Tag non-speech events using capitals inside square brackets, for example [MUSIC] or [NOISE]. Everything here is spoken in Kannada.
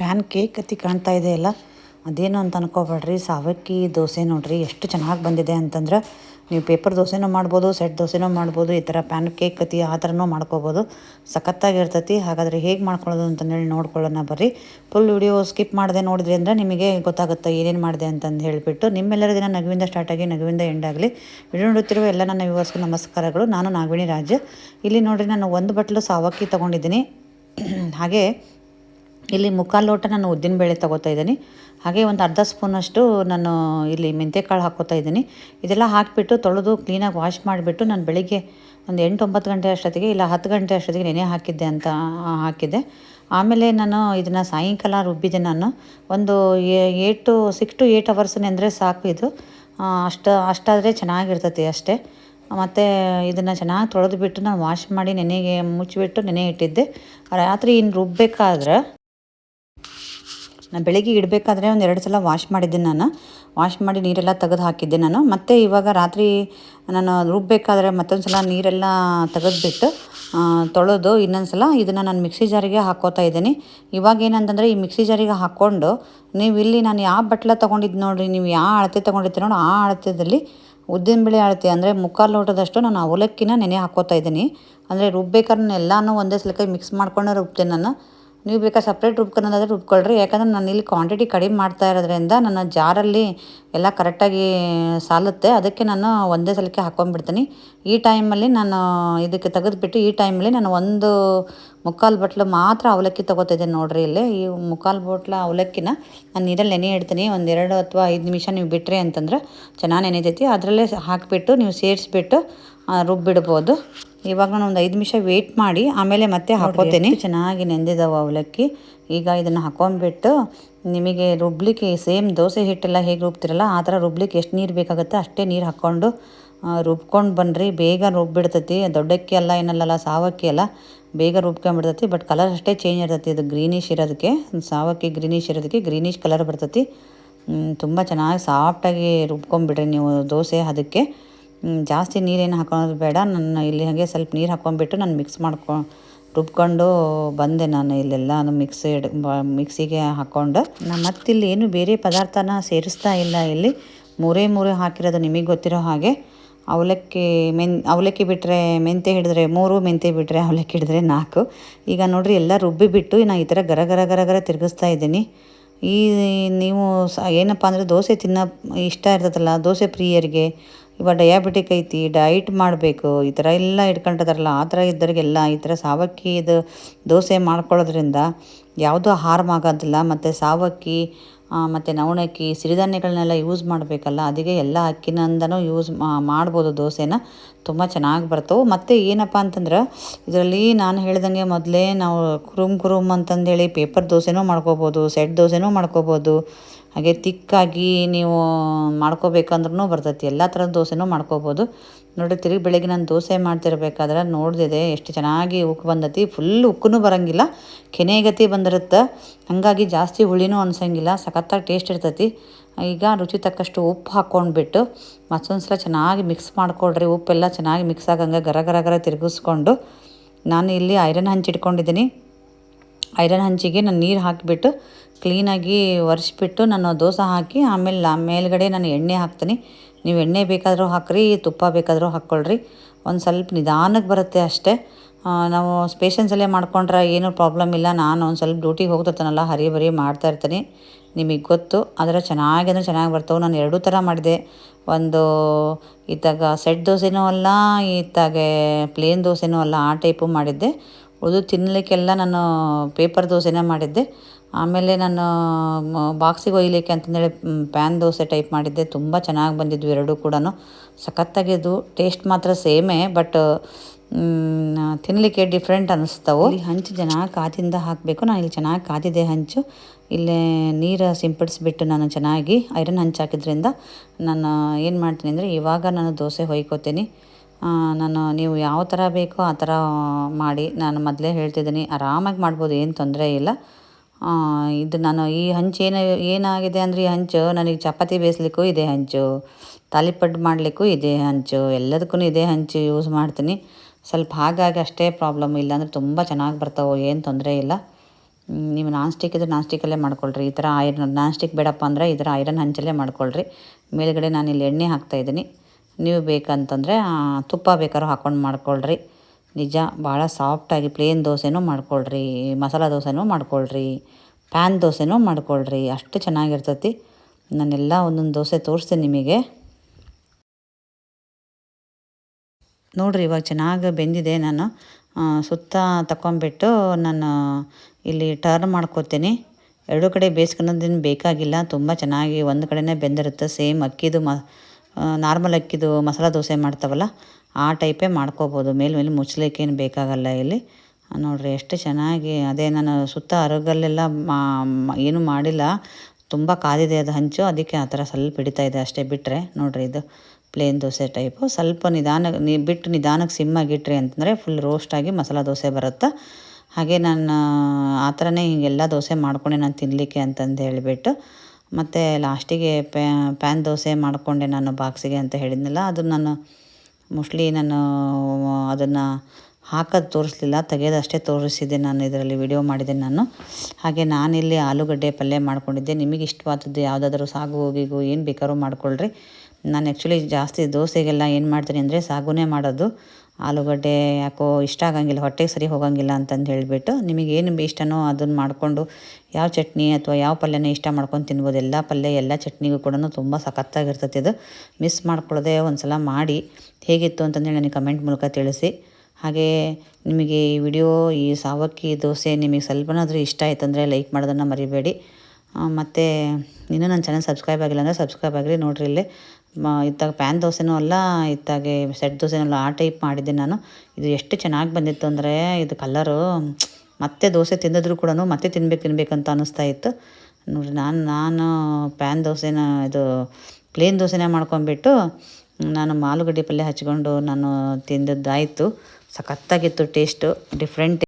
ಪ್ಯಾನ್ ಕೇಕ್ ಅತಿ ಕಾಣ್ತಾ ಇದೆ ಅಲ್ಲ, ಅದೇನು ಅಂತ ಅನ್ಕೋಬೇಡ್ರಿ. ಸಾವಕ್ಕಿ ದೋಸೆ ನೋಡ್ರಿ, ಎಷ್ಟು ಚೆನ್ನಾಗಿ ಬಂದಿದೆ ಅಂತಂದ್ರೆ ನೀವು ಪೇಪರ್ ದೋಸೆನೂ ಮಾಡ್ಬೋದು, ಸೆಟ್ ದೋಸೆನೂ ಮಾಡ್ಬೋದು, ಈ ಥರ ಪ್ಯಾನ್ ಕೇಕ್ ಅತಿ ಆ ಥರನೂ ಮಾಡ್ಕೋಬೋದು. ಸಖತ್ತಾಗಿರ್ತೈತಿ, ಹಾಗಾದರೆ ಹೇಗೆ ಮಾಡ್ಕೊಳ್ಳೋದು ಅಂತಂದೇಳಿ ನೋಡ್ಕೊಳ್ಳೋಣ ಬರ್ರಿ. ಫುಲ್ ವಿಡಿಯೋ ಸ್ಕಿಪ್ ಮಾಡದೆ ನೋಡಿದ್ರಿ ಅಂದರೆ ನಿಮಗೆ ಗೊತ್ತಾಗುತ್ತೆ ಏನೇನು ಮಾಡಿದೆ ಅಂತಂದು ಹೇಳಿಬಿಟ್ಟು. ನಿಮ್ಮೆಲ್ಲರ ದಿನ ನಗುವಿಂದ ಸ್ಟಾರ್ಟ್ ಆಗಿ, ನಗುವಿಂದ ಎಂಡ್ ಆಗಲಿ. ವಿಡಿಯೋ ನೋಡುತ್ತಿರುವ ಎಲ್ಲ ನನ್ನ ವ್ಯೂವರ್ಸ್ಗೂ ನಮಸ್ಕಾರಗಳು. ನಾನು ನಾಗವಿಣಿ ರಾಜ. ಇಲ್ಲಿ ನೋಡಿರಿ ನಾನು ಒಂದು ಬಟ್ಲು ಸಾವಕ್ಕಿ ತೊಗೊಂಡಿದ್ದೀನಿ. [CLEARS THROAT] ಹಾಗೆ ಇಲ್ಲಿ ಮುಕ್ಕಾಲು ಲೋಟ ನಾನು ಉದ್ದಿನ ಬೇಳೆ ತೊಗೋತಾ ಇದ್ದೀನಿ. ಹಾಗೆ ಒಂದು ಅರ್ಧ ಸ್ಪೂನಷ್ಟು ನಾನು ಇಲ್ಲಿ ಮೆಂತ್ಯಕಾಳು ಹಾಕ್ಕೋತಾ ಇದ್ದೀನಿ. ಇದೆಲ್ಲ ಹಾಕಿಬಿಟ್ಟು ತೊಳೆದು ಕ್ಲೀನಾಗಿ ವಾಶ್ ಮಾಡಿಬಿಟ್ಟು ನಾನು ಬೆಳಿಗ್ಗೆ ಒಂದು ಎಂಟು ಒಂಬತ್ತು ಗಂಟೆ ಅಷ್ಟೊತ್ತಿಗೆ ಇಲ್ಲ ಹತ್ತು ಗಂಟೆ ಅಷ್ಟೊತ್ತಿಗೆ ನೆನೆ ಹಾಕಿದ್ದೆ ಅಂತ ಹಾಕಿದ್ದೆ. ಆಮೇಲೆ ನಾನು ಇದನ್ನು ಸಾಯಂಕಾಲ ರುಬ್ಬಿದೆ ನಾನು. ಒಂದು eight to six to eight hours ಅಂದರೆ ಸಾಕು ಇದು. ಅಷ್ಟು, ಅಷ್ಟಾದರೆ ಚೆನ್ನಾಗಿರ್ತೈತಿ ಅಷ್ಟೇ. ಮತ್ತು ಇದನ್ನು ಚೆನ್ನಾಗಿ ತೊಳೆದು ಬಿಟ್ಟು ನಾನು ವಾಶ್ ಮಾಡಿ ನೆನೆಗೆ ಮುಚ್ಚಿಬಿಟ್ಟು ನೆನೆ ಇಟ್ಟಿದ್ದೆ. ರಾತ್ರಿ ಇನ್ನು ರುಬ್ಬಬೇಕಾದ್ರೆ ನಾನು ಬೆಳಗ್ಗೆ ಇಡಬೇಕಾದ್ರೆ ಒಂದು ಎರಡು ಸಲ ವಾಶ್ ಮಾಡಿದ್ದೆ ನಾನು. ವಾಶ್ ಮಾಡಿ ನೀರೆಲ್ಲ ತೆಗೆದು ಹಾಕಿದ್ದೆ ನಾನು. ಮತ್ತು ಇವಾಗ ರಾತ್ರಿ ನಾನು ರುಬ್ಬಬೇಕಾದ್ರೆ ಮತ್ತೊಂದು ಸಲ ನೀರೆಲ್ಲ ತೆಗೆದುಬಿಟ್ಟು ತೊಳೆದು ಇನ್ನೊಂದು ಸಲ ಇದನ್ನು ನಾನು ಮಿಕ್ಸಿ ಜಾರಿಗೆ ಹಾಕೋತಾ ಇದ್ದೀನಿ. ಇವಾಗ ಏನಂತಂದರೆ ಈ ಮಿಕ್ಸಿ ಜಾರಿಗೆ ಹಾಕ್ಕೊಂಡು, ನೀವು ಇಲ್ಲಿ ನಾನು ಯಾವ ಬಟ್ಲ ತೊಗೊಂಡಿದ್ದು ನೋಡಿರಿ, ನೀವು ಯಾವ ಅಳತೆ ತೊಗೊಂಡಿದ್ದೀರಿ ನೋಡಿ, ಆ ಅಳತೆದಲ್ಲಿ ಉದ್ದಿನಬೇಳೆ ಅಳತೆ ಅಂದರೆ ಮುಕ್ಕಾಲು ಲೋಟದಷ್ಟು ನಾನು ಅವಲಕ್ಕಿನ ನೆನೆ ಹಾಕೋತಾ ಇದ್ದೀನಿ. ಅಂದರೆ ರುಬ್ಬೇಕಾದ್ರೆ ಎಲ್ಲನೂ ಒಂದೇ ಸಲಕ್ಕೆ ಮಿಕ್ಸ್ ಮಾಡ್ಕೊಂಡು ರುಬ್ತೇನೆ ನಾನು. ನೀವು ಬೇಕಾದ್ರೆ ಸಪ್ರೇಟ್ ರುಬ್ಕೊಳೋದಾದ್ರೆ ರುಬ್ಕೊಳ್ರಿ ಯಾಕಂದರೆ ನಾನು ಇಲ್ಲಿ ಕ್ವಾಂಟಿಟಿ ಕಡಿಮೆ ಮಾಡ್ತಾ ಇರೋದ್ರಿಂದ ನನ್ನ ಜಾರಲ್ಲಿ ಎಲ್ಲ ಕರೆಕ್ಟಾಗಿ ಸಾಲುತ್ತೆ. ಅದಕ್ಕೆ ನಾನು ಒಂದೇ ಸಲಕ್ಕೆ ಹಾಕ್ಕೊಂಡ್ಬಿಡ್ತೀನಿ ಈ ಟೈಮಲ್ಲಿ ನಾನು ಇದಕ್ಕೆ ತೆಗೆದುಬಿಟ್ಟು ಈ ಟೈಮಲ್ಲಿ ನಾನು ಒಂದು ಮುಕ್ಕಾಲು ಬಟ್ಲು ಮಾತ್ರ ಅವಲಕ್ಕಿ ತೊಗೋತಿದ್ದೀನಿ ನೋಡ್ರಿ ಇಲ್ಲಿ. ಈ ಮುಕ್ಕಾಲು ಬಟ್ಲ ಅವಲಕ್ಕಿನ ನಾನು ನೀರಲ್ಲಿ ನೆನೆ ಇಡ್ತೀನಿ. ಒಂದೆರಡು ಅಥವಾ ಐದು ನಿಮಿಷ ನೀವು ಬಿಟ್ರಿ ಅಂತಂದ್ರೆ ಚೆನ್ನಾಗಿ ನೆನೆತೈತಿ. ಅದರಲ್ಲೇ ಹಾಕಿಬಿಟ್ಟು ನೀವು ಸೇರಿಸ್ಬಿಟ್ಟು ರುಬ್ಬಿಡ್ಬೋದು. ಇವಾಗ ನಾನು ಒಂದು ಐದು ನಿಮಿಷ ವೇಟ್ ಮಾಡಿ ಆಮೇಲೆ ಮತ್ತೆ ಹಾಕೋತೇನೆ. ಚೆನ್ನಾಗಿ ನೆಂದಿದ್ದಾವೆ ಅವಲಕ್ಕಿ. ಈಗ ಇದನ್ನು ಹಾಕೊಂಡ್ಬಿಟ್ಟು ನಿಮಗೆ ರುಬ್ಲಿಕ್ಕೆ ಸೇಮ್ ದೋಸೆ ಹಿಟ್ಟೆಲ್ಲ ಹೇಗೆ ರುಬ್ತಿರಲ್ಲ ಆ ಥರ ರುಬ್ಲಿಕ್ಕೆ ಎಷ್ಟು ನೀರು ಬೇಕಾಗುತ್ತೆ ಅಷ್ಟೇ ನೀರು ಹಾಕ್ಕೊಂಡು ರುಬ್ಕೊಂಡು ಬನ್ನಿರಿ ಬೇಗ ರುಬ್ಬಿಡ್ತೈತಿ. ದೊಡ್ಡಕ್ಕಿ ಎಲ್ಲ ಏನಲ್ಲ ಸಾವಕ್ಕಿ ಅಲ್ಲ ಬೇಗ ರುಬ್ಕೊಂಡ್ಬಿಡ್ತೈತಿ. ಬಟ್ ಕಲರ್ ಅಷ್ಟೇ ಚೇಂಜ್ ಇರ್ತೈತಿ. ಇದು ಗ್ರೀನಿಶ್ ಇರೋದಕ್ಕೆ ಸಾವಕ್ಕಿ ಗ್ರೀನಿಶ್ ಇರೋದಕ್ಕೆ ಗ್ರೀನಿಶ್ ಕಲರ್ ಬರ್ತೈತಿ. ತುಂಬ ಚೆನ್ನಾಗಿ ಸಾಫ್ಟಾಗಿ ರುಬ್ಕೊಂಬಿಡ್ರಿ ನೀವು ದೋಸೆ ಅದಕ್ಕೆ. ಜಾಸ್ತಿ ನೀರೇನು ಹಾಕೋದು ಬೇಡ. ನಾನು ಇಲ್ಲಿ ಹಾಗೆ ಸ್ವಲ್ಪ ನೀರು ಹಾಕ್ಕೊಂಡ್ಬಿಟ್ಟು ನಾನು ಮಿಕ್ಸ್ ಮಾಡ್ಕೊ, ರುಬ್ಕೊಂಡು ಬಂದೆ ನಾನು ಇಲ್ಲೆಲ್ಲ. ಮಿಕ್ಸಿ ಮಿಕ್ಸಿಗೆ ಹಾಕ್ಕೊಂಡು ನಾನು ಮತ್ತಿಲ್ಲಿ ಏನು ಬೇರೆ ಪದಾರ್ಥನ ಸೇರಿಸ್ತಾ ಇಲ್ಲ ಇಲ್ಲಿ. ಮೂರೇ ಮೂರೇ ಹಾಕಿರೋದು ನಿಮಗೆ ಗೊತ್ತಿರೋ ಹಾಗೆ. ಅವಲಕ್ಕಿ ಮೆನ್, ಅವಲಕ್ಕಿ ಬಿಟ್ಟರೆ ಮೆಂತೆ ಹಿಡಿದ್ರೆ ಮೂರು ಮೆಂತೆ ಬಿಟ್ಟರೆ ಅವಲಕ್ಕಿ ಹಿಡಿದ್ರೆ ನಾಲ್ಕು. ಈಗ ನೋಡಿರಿ ಎಲ್ಲ ರುಬ್ಬಿಬಿಟ್ಟು ನಾನು ಈ ಥರ ಗರ ಗರ ಗರ ಗರ ತಿರುಗಿಸ್ತಾ ಇದ್ದೀನಿ. ಈ ನೀವು ಸ, ಏನಪ್ಪ ಅಂದರೆ ದೋಸೆ ತಿನ್ನೋ ಇಷ್ಟ ಇರ್ತದಲ್ಲ, ದೋಸೆ ಪ್ರಿಯರಿಗೆ ಇವಾಗ ಡಯಾಬಿಟಿಕ್ ಐತಿ ಡಯಟ್ ಮಾಡಬೇಕು, ಈ ಥರ ಎಲ್ಲ ಇಟ್ಕೊಂಡಿದಾರಲ್ಲ, ಆ ಥರ ಇದ್ದವ್ರಿಗೆಲ್ಲ ಈ ಥರ ಸಾವಕ್ಕಿ ಇದು ದೋಸೆ ಮಾಡ್ಕೊಳ್ಳೋದ್ರಿಂದ ಯಾವುದೂ ಹಾರ್ಮ್ ಆಗೋದಿಲ್ಲ. ಮತ್ತು ಸಾವಕ್ಕಿ ಮತ್ತು ನವಣಕ್ಕಿ ಸಿರಿಧಾನ್ಯಗಳನ್ನೆಲ್ಲ ಯೂಸ್ ಮಾಡಬೇಕಲ್ಲ ಅದಕ್ಕೆ ಎಲ್ಲ ಅಕ್ಕಿನಿಂದನೂ ಯೂಸ್ ಮಾಡ್ಬೋದು ದೋಸೆನ. ತುಂಬ ಚೆನ್ನಾಗಿ ಬರ್ತವೆ ಮತ್ತು ಏನಪ್ಪ ಅಂತಂದ್ರೆ, ಇದರಲ್ಲಿ ನಾನು ಹೇಳ್ದಂಗೆ ಮೊದಲೇ ನಾವು ಕುರುಮ್ ಕುರುಮ್ ಅಂತಂದೇಳಿ ಪೇಪರ್ ದೋಸೆನೂ ಮಾಡ್ಕೋಬೋದು ಸೆಟ್ ದೋಸೆನೂ ಮಾಡ್ಕೋಬೋದು. ಹಾಗೆ ತಿಕ್ಕಾಗಿ ನೀವು ಮಾಡ್ಕೋಬೇಕಂದ್ರೂ ಬರ್ತೈತಿ. ಎಲ್ಲ ಥರದ ದೋಸೆನೂ ಮಾಡ್ಕೋಬೋದು. ನೋಡಿ, ತಿರುಗಿ ಬೆಳಗ್ಗೆ ನಾನು ದೋಸೆ ಮಾಡ್ತಿರ್ಬೇಕಾದ್ರೆ ನೋಡಿದೆ ಎಷ್ಟು ಚೆನ್ನಾಗಿ ಉಕ್ಕು ಬಂದತಿ. ಫುಲ್ ಉಕ್ಕೂ ಬರೋಂಗಿಲ್ಲ, ಕೆನೆಗತಿ ಬಂದಿರುತ್ತೆ. ಹಾಗಾಗಿ ಜಾಸ್ತಿ ಹುಳಿನೂ ಅನ್ಸಂಗಿಲ್ಲ, ಸಖತ್ತಾಗಿ ಟೇಸ್ಟ್ ಇರ್ತೈತಿ. ಈಗ ರುಚಿ ತಕ್ಕಷ್ಟು ಉಪ್ಪು ಹಾಕ್ಕೊಂಡ್ಬಿಟ್ಟು ಮತ್ತೊಂದು ಸಲ ಚೆನ್ನಾಗಿ ಮಿಕ್ಸ್ ಮಾಡ್ಕೊಳ್ರಿ. ಉಪ್ಪೆಲ್ಲ ಚೆನ್ನಾಗಿ ಮಿಕ್ಸ್ ಆಗಂಗೆ ಗರ ಗರ ಗರ ತಿರುಗಿಸ್ಕೊಂಡು ನಾನು ಇಲ್ಲಿ ಐರನ್ ಹಂಚಿಟ್ಕೊಂಡಿದ್ದೀನಿ ಐರನ್ ಹಂಚಿಗೆ ನಾನು ನೀರು ಹಾಕಿಬಿಟ್ಟು ಕ್ಲೀನಾಗಿ ಒರೆಸಿಬಿಟ್ಟು ನಾನು ದೋಸೆ ಹಾಕಿ ಆಮೇಲೆ ಮೇಲ್ಗಡೆ ನಾನು ಎಣ್ಣೆ ಹಾಕ್ತೀನಿ. ನೀವು ಎಣ್ಣೆ ಬೇಕಾದರೂ ಹಾಕ್ರಿ, ತುಪ್ಪ ಬೇಕಾದರೂ ಹಾಕ್ಕೊಳ್ರಿ. ಒಂದು ಸ್ವಲ್ಪ ನಿಧಾನಕ್ಕೆ ಬರುತ್ತೆ ಅಷ್ಟೇ. ನಾವು ಸ್ಪೇಷನ್ಸಲ್ಲೇ ಮಾಡ್ಕೊಂಡ್ರೆ ಏನೂ ಪ್ರಾಬ್ಲಮ್ ಇಲ್ಲ. ನಾನು ಒಂದು ಸ್ವಲ್ಪ ಡ್ಯೂಟಿಗೆ ಹೋಗ್ತಿರ್ತಾನಲ್ಲ, ಹರಿ ಬರಿ ಮಾಡ್ತಾ ಇರ್ತೀನಿ. ನಿಮಗೆ ಗೊತ್ತು, ಆದರೆ ಚೆನ್ನಾಗಿ ಚೆನ್ನಾಗಿ ಬರ್ತವೆ. ನಾನು ಎರಡೂ ಥರ ಮಾಡಿದೆ. ಒಂದು ಇತ್ತಾಗ ಸೆಟ್ ದೋಸೆನೂ ಅಲ್ಲ, ಇತ್ತಾಗೆ ಪ್ಲೇನ್ ದೋಸೆನೂ ಅಲ್ಲ, ಆ ಟೈಪು ಮಾಡಿದ್ದೆ. ಉಳಿದು ತಿನ್ನಲಿಕ್ಕೆಲ್ಲ ನಾನು ಪೇಪರ್ ದೋಸೆನೇ ಮಾಡಿದ್ದೆ. ಆಮೇಲೆ ನಾನು ಬಾಕ್ಸಿಗೆ ಒಯ್ಯಲಿಕ್ಕೆ ಅಂತಂದೇಳಿ ಪ್ಯಾನ್ ದೋಸೆ ಟೈಪ್ ಮಾಡಿದ್ದೆ. ತುಂಬ ಚೆನ್ನಾಗಿ ಬಂದಿದ್ವು ಎರಡೂ ಕೂಡ ಸಖತ್ತಾಗಿದ್ದು ಟೇಸ್ಟ್ ಮಾತ್ರ ಸೇಮೇ ಬಟ್ ತಿನ್ನಲಿಕ್ಕೆ ಡಿಫ್ರೆಂಟ್ ಅನ್ನಿಸ್ತವು ಇಲ್ಲಿ ಹಂಚು ಚೆನ್ನಾಗಿ ಕಾದಿಂದ ಹಾಕಬೇಕು. ನಾನು ಇಲ್ಲಿ ಚೆನ್ನಾಗಿ ಕಾದಿದೆ ಹಂಚು. ಇಲ್ಲೇ ನೀರು ಸಿಂಪಡಿಸಿಬಿಟ್ಟು ನಾನು ಚೆನ್ನಾಗಿ ಐರನ್ ಹಂಚು ಹಾಕಿದ್ರಿಂದ ನಾನು ಏನು ಮಾಡ್ತೀನಿ ಅಂದರೆ ಇವಾಗ ನಾನು ದೋಸೆ ಹೊಯ್ಕೋತೀನಿ. ನಾನು ನೀವು ಯಾವ ಥರ ಬೇಕೋ ಆ ಥರ ಮಾಡಿ ನಾನು ಮೊದಲೇ ಹೇಳ್ತಿದ್ದೀನಿ. ಆರಾಮಾಗಿ ಮಾಡ್ಬೋದು, ಏನು ತೊಂದರೆ ಇಲ್ಲ. ಇದು ನಾನು ಈ ಹಂಚು ಏನು, ಏನಾಗಿದೆ ಅಂದರೆ ಈ ಹಂಚು, ನನಗೆ ಚಪಾತಿ ಬೇಯಿಸ್ಲಿಕ್ಕೂ ಇದೆ ಹಂಚು. ತಾಲಿಪಡ್ಡು ಮಾಡಲಿಕ್ಕೂ ಇದೆ ಹಂಚು. ಎಲ್ಲದಕ್ಕೂ ಇದೇ ಹಂಚು ಯೂಸ್ ಮಾಡ್ತೀನಿ. ಸ್ವಲ್ಪ ಹಾಗಾಗಿ ಅಷ್ಟೇ ಪ್ರಾಬ್ಲಮ್ ಇಲ್ಲ ಅಂದರೆ ತುಂಬ ಚೆನ್ನಾಗಿ ಬರ್ತಾವೆ ಏನು ತೊಂದರೆ ಇಲ್ಲ. ನೀವು ನಾನ್ ಸ್ಟಿಕ್ ಇದ್ರೆ ನಾನ್ ಸ್ಟಿಕ್ಕಲ್ಲೇ ಮಾಡ್ಕೊಳ್ರಿ. ಈ ಥರ ಐರನ್ ನಾನ್ ಸ್ಟಿಕ್ ಬೇಡಪ್ಪ ಅಂದರೆ ಈ ಥರ ಐರನ್ ಹಂಚಲ್ಲೇ ಮಾಡ್ಕೊಳ್ರಿ. ಮೇಲುಗಡೆ ನಾನು ಇಲ್ಲಿ ಎಣ್ಣೆ ಹಾಕ್ತಾಯಿದ್ದೀನಿ ನೀವು ಬೇಕಂತಂದರೆ ತುಪ್ಪ ಬೇಕಾದ್ರೂ ಹಾಕ್ಕೊಂಡು ಮಾಡ್ಕೊಳ್ರಿ. ನಿಜ, ಭಾಳ ಸಾಫ್ಟಾಗಿ ಪ್ಲೇನ್ ದೋಸೆನೂ ಮಾಡ್ಕೊಳ್ರಿ. ಮಸಾಲ ದೋಸೆನೂ ಮಾಡ್ಕೊಳ್ರಿ. ಪ್ಯಾನ್ ದೋಸೆನೂ ಮಾಡ್ಕೊಳ್ರಿ. ಅಷ್ಟು ಚೆನ್ನಾಗಿರ್ತೈತಿ. ನಾನೆಲ್ಲ ಒಂದೊಂದು ದೋಸೆ ತೋರಿಸ್ತೀನಿ ನಿಮಗೆ. ನೋಡಿರಿ ಇವಾಗ ಚೆನ್ನಾಗಿ ಬೆಂದಿದೆ ನಾನು. ಸುತ್ತ ತಕೊಂಬಿಟ್ಟು ನಾನು ಇಲ್ಲಿ ಟರ್ನ್ ಮಾಡ್ಕೊತೀನಿ. ಎರಡು ಕಡೆ ಬೇಯಿಸ್ಕೊಳ್ಳೋದೇನು ಬೇಕಾಗಿಲ್ಲ. ತುಂಬ ಚೆನ್ನಾಗಿ ಒಂದು ಕಡೆನೇ ಬೆಂದಿರುತ್ತೆ. ಸೇಮ್ ಅಕ್ಕಿದು ಮ ನಾರ್ಮಲ್ ಅಕ್ಕಿದು ಮಸಾಲೆ ದೋಸೆ ಮಾಡ್ತಾವಲ್ಲ, ಆ ಟೈಪೇ ಮಾಡ್ಕೋಬೋದು. ಮೇಲೆ ಮೇಲೆ ಮುಚ್ಚಲಿಕ್ಕೆ ಏನು ಬೇಕಾಗಲ್ಲ ಇಲ್ಲಿ. ನೋಡಿರಿ ಎಷ್ಟು ಚೆನ್ನಾಗಿ, ಅದೇ ನಾನು ಸುತ್ತ ಅರಗಲ್ಲೆಲ್ಲ ಮ- ಏನೂ ಮಾಡಿಲ್ಲ. ತುಂಬ ಕಾದಿದೆ ಅದು ಹಂಚು. ಅದಕ್ಕೆ ಆ ಥರ ಸ್ವಲ್ಪ ಹಿಡಿತಾ ಇದೆ ಅಷ್ಟೇ ಬಿಟ್ಟರೆ ನೋಡಿರಿ ಇದು. Plain dosa type. ಸ್ವಲ್ಪ ನಿಧಾನ, ನೀ ಬಿಟ್ಟು ನಿಧಾನಕ್ಕೆ ಸಿಮ್ಮಾಗಿಟ್ರಿ ಅಂತಂದರೆ ಫುಲ್ ರೋಸ್ಟಾಗಿ ಮಸಾಲೆ ದೋಸೆ ಬರುತ್ತೆ. ಹಾಗೆ ನಾನು, ಆ ಥರನೇ ಹಿಂಗೆಲ್ಲ ದೋಸೆ ಮಾಡ್ಕೊಂಡೆ ನಾನು ತಿನ್ನಲಿಕ್ಕೆ ಅಂತಂದು ಹೇಳಿಬಿಟ್ಟು. ಮತ್ತು ಲಾಸ್ಟಿಗೆ ಪ್ಯಾನ್ ದೋಸೆ ಮಾಡಿಕೊಂಡೆ ನಾನು ಬಾಕ್ಸಿಗೆ ಅಂತ ಹೇಳಿದ್ನಲ್ಲ, ಅದು ನಾನು ಮೋಸ್ಟ್ಲಿ ನಾನು, ಅದನ್ನು ಹಾಕೋದು ತೋರಿಸ್ಲಿಲ್ಲ ತೆಗೆಯೋದಷ್ಟೇ ತೋರಿಸಿದ್ದೆ ನಾನು, ಇದರಲ್ಲಿ ವಿಡಿಯೋ ಮಾಡಿದೆ ನಾನು. ಹಾಗೆ ನಾನಿಲ್ಲಿ ಆಲೂಗಡ್ಡೆ ಪಲ್ಯ ಮಾಡ್ಕೊಂಡಿದ್ದೆ. ನಿಮಗೆ ಇಷ್ಟವಾದದ್ದು ಯಾವುದಾದ್ರೂ ಸಾಗು ಹೋಗಿಗೂ ಏನು ಬೇಕಾದ್ರೂ ಮಾಡ್ಕೊಳ್ರಿ. ನಾನು ಆ್ಯಕ್ಚುಲಿ ಜಾಸ್ತಿ ದೋಸೆಗೆಲ್ಲ ಏನು ಮಾಡ್ತೀನಿ ಅಂದರೆ ಸಾಗುನೇ ಮಾಡೋದು. ಆಲೂಗಡ್ಡೆ ಯಾಕೋ ಇಷ್ಟ ಆಗಂಗಿಲ್ಲ, ಹೊಟ್ಟೆಗೆ ಸರಿ ಹೋಗಂಗಿಲ್ಲ ಅಂತಂದು ಹೇಳಿಬಿಟ್ಟು ನಿಮಗೆ ಏನು ಇಷ್ಟನೋ ಅದನ್ನು ಮಾಡಿಕೊಂಡು, ಯಾವ ಚಟ್ನಿ ಅಥವಾ ಯಾವ ಪಲ್ಯನ ಇಷ್ಟ ಮಾಡ್ಕೊಂಡು ತಿನ್ಬೋದು, ಎಲ್ಲ ಪಲ್ಯ ಎಲ್ಲ ಚಟ್ನಿಗೂ ಕೂಡ ತುಂಬ ಸಖತ್ತಾಗಿರ್ತೈತೆ ಇದು. ಮಿಸ್ ಮಾಡ್ಕೊಳ್ಳೋದೇ ಒಂದು ಸಲ ಮಾಡಿ, ಹೇಗಿತ್ತು ಅಂತಂದೇಳಿ ನನಗೆ ಕಮೆಂಟ್ ಮೂಲಕ ತಿಳಿಸಿ. ಹಾಗೆ ನಿಮಗೆ ಈ ವಿಡಿಯೋ, ಈ ಸಾವಕ್ಕಿ ದೋಸೆ ನಿಮಗೆ ಸ್ವಲ್ಪನಾದರೂ ಇಷ್ಟ ಆಯ್ತಂದರೆ ಲೈಕ್ ಮಾಡೋದನ್ನು ಮರಿಬೇಡಿ. ಮತ್ತು ಇನ್ನೂ ನನ್ನ ಚಾನಲ್ ಸಬ್ಸ್ಕ್ರೈಬ್ ಆಗಿಲ್ಲ ಅಂದರೆ ಸಬ್ಸ್ಕ್ರೈಬ್ ಆಗಿರಿ ನೋಡಿರಿ ಇಲ್ಲಿ. ಇತ್ತಾಗ ಪ್ಯಾನ್ ದೋಸೆನೂ ಅಲ್ಲ, ಇತ್ತಾಗೆ ಸೆಟ್ ದೋಸೆನೂ ಅಲ್ಲ, ಆ ಟೈಪ್ ಮಾಡಿದ್ದೆ ನಾನು. ಇದು ಎಷ್ಟು ಚೆನ್ನಾಗಿ ಬಂದಿತ್ತು ಅಂದರೆ ಇದು ಕಲ್ಲರು ಮತ್ತೆ ದೋಸೆ ತಿಂದಿದ್ರು ಕೂಡ ಮತ್ತೆ ತಿನ್ಬೇಕು, ತಿನ್ಬೇಕಂತ ಅನ್ನಿಸ್ತಾ ಇತ್ತು. ನೋಡಿರಿ, ನಾನು ನಾನು ಪ್ಯಾನ್ ದೋಸೆನ, ಇದು ಪ್ಲೇನ್ ದೋಸೆನೇ ಮಾಡ್ಕೊಂಬಿಟ್ಟು ನಾನು ಆಲೂಗಡ್ಡೆ ಪಲ್ಯ ಹಚ್ಕೊಂಡು ನಾನು ತಿಂದದ್ದಾಯಿತು. ಸಖತ್ತಾಗಿತ್ತು ಟೇಸ್ಟು ಡಿಫ್ರೆಂಟ್